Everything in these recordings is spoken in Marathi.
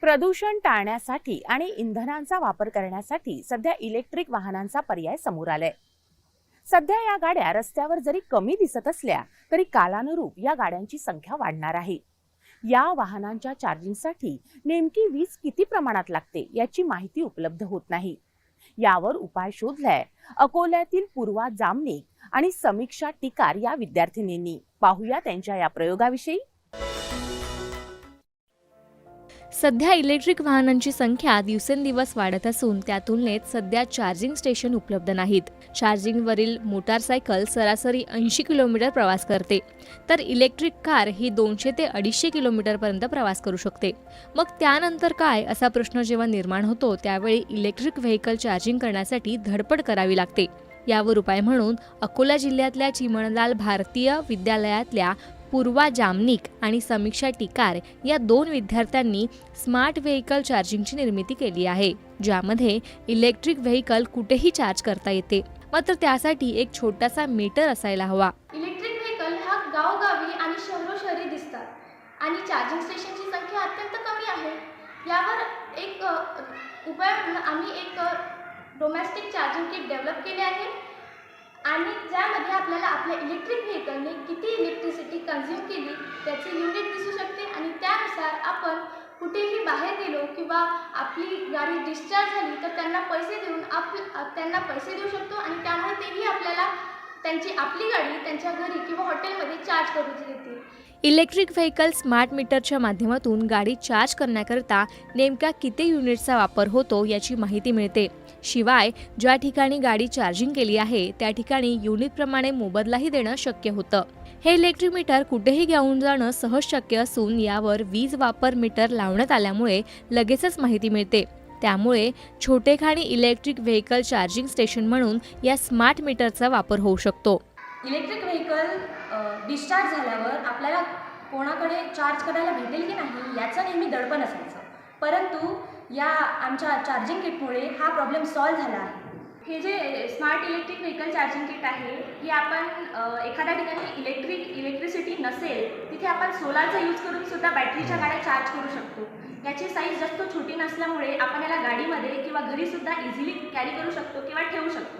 प्रदूषण टाळण्यासाठी आणि इंधनांचा वापर करण्यासाठी सध्या इलेक्ट्रिक वाहनांचा पर्याय समोर आलाय. सध्या या गाड्या रस्त्यावर जरी कमी दिसत असल्या तरी कालानुरूप या गाड्यांची संख्या वाढणार आहे. या वाहनांच्या चार्जिंगसाठी नेमकी वीज किती प्रमाणात लागते याची माहिती उपलब्ध होत नाही. यावर उपाय शोधलाय अकोल्यातील पूर्वा जामनिक आणि समीक्षा टिकार या विद्यार्थिनींनी. पाहूया त्यांच्या या प्रयोगाविषयी. सध्या इलेक्ट्रिक वाहनांची संख्या दिवसेंदिवस वाढत असून त्या तुलनेत सध्या चार्जिंग स्टेशन उपलब्ध नाहीत. चार्जिंगवरील मोटारसायकल सरासरी ऐंशी किलोमीटर प्रवास करते. तर इलेक्ट्रिक कार ही दोनशे ते अडीचशे किलोमीटरपर्यंत प्रवास करू शकते. मग त्यानंतर काय असा प्रश्न जेव्हा निर्माण होतो त्यावेळी इलेक्ट्रिक व्हेकल चार्जिंग करण्यासाठी धडपड करावी लागते. यावर उपाय म्हणून अकोला जिल्ह्यातल्या चिमणलाल भारतीय विद्यालयातल्या पूर्वा जामनिक आणि समीक्षा टिकार या दोन विद्यार्थ्यांनी स्मार्ट व्हेकल चार्जिंगची निर्मिती केली आहे ज्यामध्ये इलेक्ट्रिक व्हेकल कुठेही चार्ज करता येते. मात्र त्यासाठी एक छोटासा मीटर असायला हवा. इलेक्ट्रिक व्हेकल हा गावगावी आणि शहरोशहरी दिसतात आणि चार्जिंग स्टेशनची संख्या अत्यंत कमी आहे. यावर एक उपाय म्हणून आम्ही एक डोमेस्टिक चार्जिंग किट डेव्हलप केले आहे. आपल्या इलेक्ट्रिक व्हेकलने किती इलेक्ट्रिसिटी कन्झ्युम केली त्याची युनिट दिसू शकते. आणि त्यानुसार आपण कुठेही बाहेर गेलो किंवा आपली गाडी डिस्चार्ज झाली तर त्यांना पैसे देऊन आप त्यांना पैसे देऊ शकतो. आणि त्यामुळे तेही आपल्याला त्यांची आपली गाडी त्यांच्या घरी किंवा हॉटेलमध्ये चार्ज करू देतील. इलेक्ट्रिक व्हेकल स्मार्ट मीटरच्या माध्यमातून गाडी चार्ज करण्याकरता नेमक्या किती युनिटचा वापर होतो याची माहिती मिळते. शिवाय ज्या ठिकाणी गाडी चार्जिंग केली आहे त्या ठिकाणी युनिटप्रमाणे मोबदलाही देणं शक्य होतं. हे इलेक्ट्रिक मीटर कुठेही घेऊन जाणं सहज शक्य असून यावर वीज वापर मीटर लावण्यात आल्यामुळे लगेचच माहिती मिळते. त्यामुळे छोटेखानी इलेक्ट्रिक व्हेकल चार्जिंग स्टेशन म्हणून या स्मार्ट मीटरचा वापर होऊ शकतो. इलेक्ट्रिक व्हेकल डिस्चार्ज झाल्यावर आपल्याला कोणाकडे चार्ज करायला भेटेल की नाही याचं नेहमी दडपण असायचं. परंतु या आमच्या चार्जिंग किटमुळे हा प्रॉब्लेम सॉल्व्ह झाला आहे. हे जे smart electric vehicle charging kit आहे हे आपण एखाद्या ठिकाणी इलेक्ट्रिक इलेक्ट्रिसिटी नसेल तिथे आपण सोलारचा यूज करून सुद्धा बॅटरीच्या गाड्या चार्ज करू शकतो. याची साईज जास्त छोटी नसल्यामुळे आपण याला गाडीमध्ये किंवा घरीसुद्धा इझिली कॅरी करू शकतो किंवा ठेवू शकतो.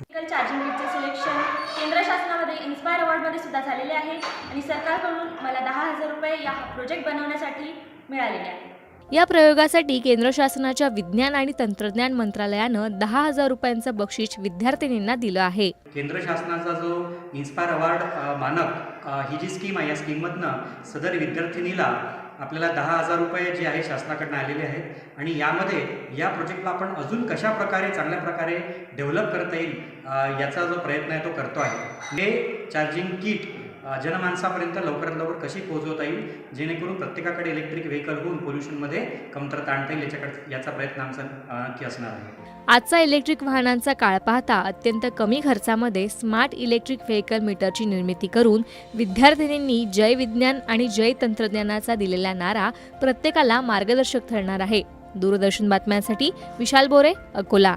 व्हेकल चार्जिंग किटचे सिलेक्शन केंद्र शासनामध्ये इन्स्पायर अवॉर्डमध्ये सुद्धा झालेले आहे आणि सरकारकडून मला दहा हजार रुपये या प्रोजेक्ट बनवण्यासाठी मिळालेले आहे. या प्रयोगासाठी केंद्र शासनाच्या विज्ञान आणि तंत्रज्ञान मंत्रालयानं दहा हजार रुपयांचं बक्षीस विद्यार्थिनींना दिलं आहे. केंद्र शासनाचा जो इन्स्पायर अवॉर्ड मानक ही जी स्कीम आहे या स्कीममधनं सदर विद्यार्थिनीला आपल्याला दहा हजार रुपये जे आहे शासनाकडनं आलेले आहेत आणि यामध्ये या प्रोजेक्टला आपण अजून कशा प्रकारे चांगल्या प्रकारे डेव्हलप करता येईल याचा जो प्रयत्न आहे तो करतो आहे. हे चार्जिंग किट जनमानसापर्यंत लवकरात लवकर कशी पोहोचवता येईल? जेणेकरून प्रत्येकाकडे इलेक्ट्रिक व्हेकल होऊन पोल्युशनमध्ये कमतरता आणता येईल याच्याकडे याचा प्रयत्न आमचा नक्की असणार आहे. आजचा इलेक्ट्रिक वाहनांचा काळ पाहता अत्यंत कमी खर्चामध्ये स्मार्ट इलेक्ट्रिक व्हेकल मीटरची निर्मिती करून विद्यार्थिनींनी जय विज्ञान आणि जय तंत्रज्ञानाचा दिलेला नारा प्रत्येकाला मार्गदर्शक ठरणार आहे. दूरदर्शन बातम्यांसाठी विशाल बोरे अकोला.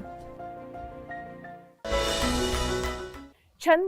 छंद